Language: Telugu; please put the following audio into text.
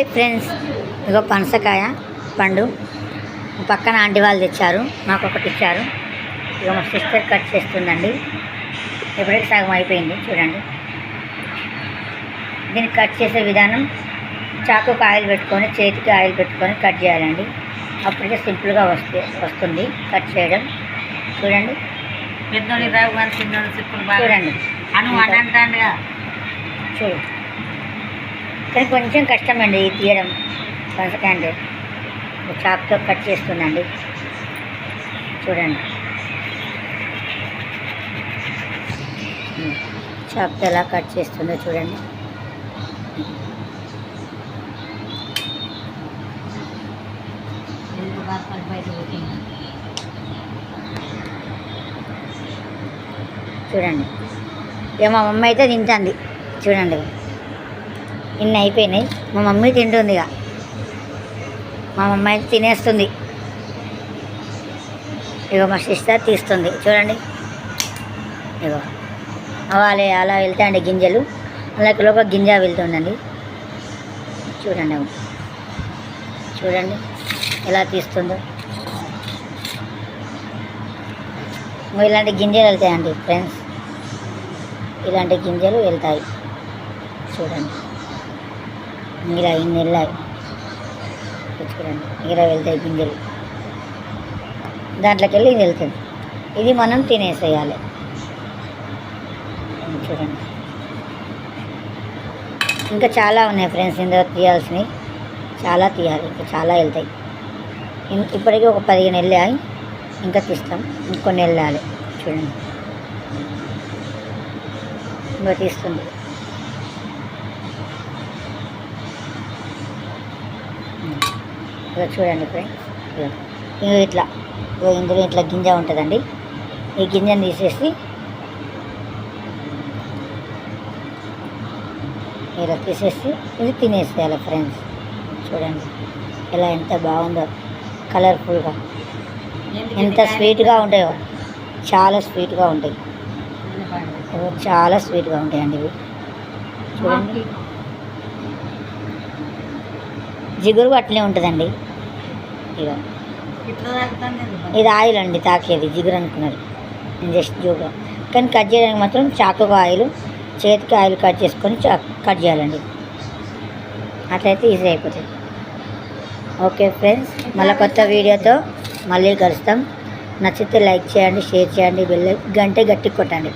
Hi friends. ఇగో పనసకాయ పండు. పక్కన ఆంటీ వాళ్ళు తెచ్చారు. నాకు ఒకటి ఇచ్చారు. ఇక మా సిస్టర్ కట్ చేస్తుందండి. ఎప్పుడైతే సగం అయిపోయింది. చూడండి. దీన్ని కట్ చేసే విధానం చాకుకు ఆయిల్ పెట్టుకొని చేతికి ఆయిల్ పెట్టుకొని కట్ చేయాలండి. అప్పటికే సింపుల్గా వస్తే వస్తుంది కట్ చేయడం. చూడండి. చూడండి. చూడు. కానీ కొంచెం కష్టమండి ఇది తీయడం పనసకాయ అంటే చాక్తో కట్ చేస్తుందండి చూడండి. చాక్తో ఎలా కట్ చేస్తుందో చూడండి. చూడండి. ఇక మా మమ్మీ అయితే తింటుంది. చూడండి. ఇన్ని అయిపోయినాయి. మా మమ్మీ తింటుంది ఇక మా మమ్మీ అయితే తినేస్తుంది. ఇక మా సిస్టర్ తీస్తుంది. చూడండి. ఇగో. అవాలి అలా వెళ్తాయండి గింజలు. అలాగే లోపల గింజ వెళ్తుండండి చూడండి చూడండి. ఎలా తీస్తుందో. ఇలాంటి గింజలు వెళ్తాయండి ఫ్రెండ్స్. ఇలాంటి గింజలు వెళ్తాయి. చూడండి. ఇలా ఇన్ని వెళ్ళాయి తెచ్చుకోండి ఇలా వెళ్తాయి గింజలు. దాంట్లోకి వెళ్ళి ఇది వెళ్తుంది. ఇది మనం తినేసేయాలి. చూడండి. ఇంకా చాలా ఉన్నాయి ఫ్రెండ్స్ ఇందులో తీయాల్సినవి. చాలా తీయాలి ఇంకా చాలా వెళ్తాయి. ఇప్పటికీ ఒక పదిహేను వెళ్ళాయి. ఇంకా తీస్తాం. ఇంకొన్ని వెళ్ళాలి. చూడండి. ఇంకా తీస్తుంది. ఇక చూడండి. ఇగో ఇట్లా. ఇందులో ఇట్లా గింజ ఉంటుందండి. ఈ గింజను తీసేసి ఇలా తీసేసి ఇది తినేసేయాలి ఫ్రెండ్స్. చూడండి ఇలా ఎంత బాగుందో కలర్ఫుల్గా. ఎంత స్వీట్గా ఉంటాయో. చాలా స్వీట్గా ఉంటాయి. చాలా స్వీట్గా ఉంటాయండి ఇవి. చూడండి. జిగురు అట్లే ఉంటుందండి. ఇక ఇది ఆయిల్ అండి తాకేది జిగురు అనుకున్నది. నేను జస్ట్ జోగా. కానీ కట్ చేయడానికి మాత్రం చాకుకు ఆయిల్ చేతికి ఆయిల్ కట్ చేసుకొని కట్ చేయాలండి. అట్లయితే ఈజీ అయిపోతుంది ఓకే ఫ్రెండ్స్ మళ్ళీ కొత్త వీడియోతో మళ్ళీ కలుస్తాం. నచ్చితే లైక్ చేయండి షేర్ చేయండి బెల్ గంట గట్టి కొట్టండి.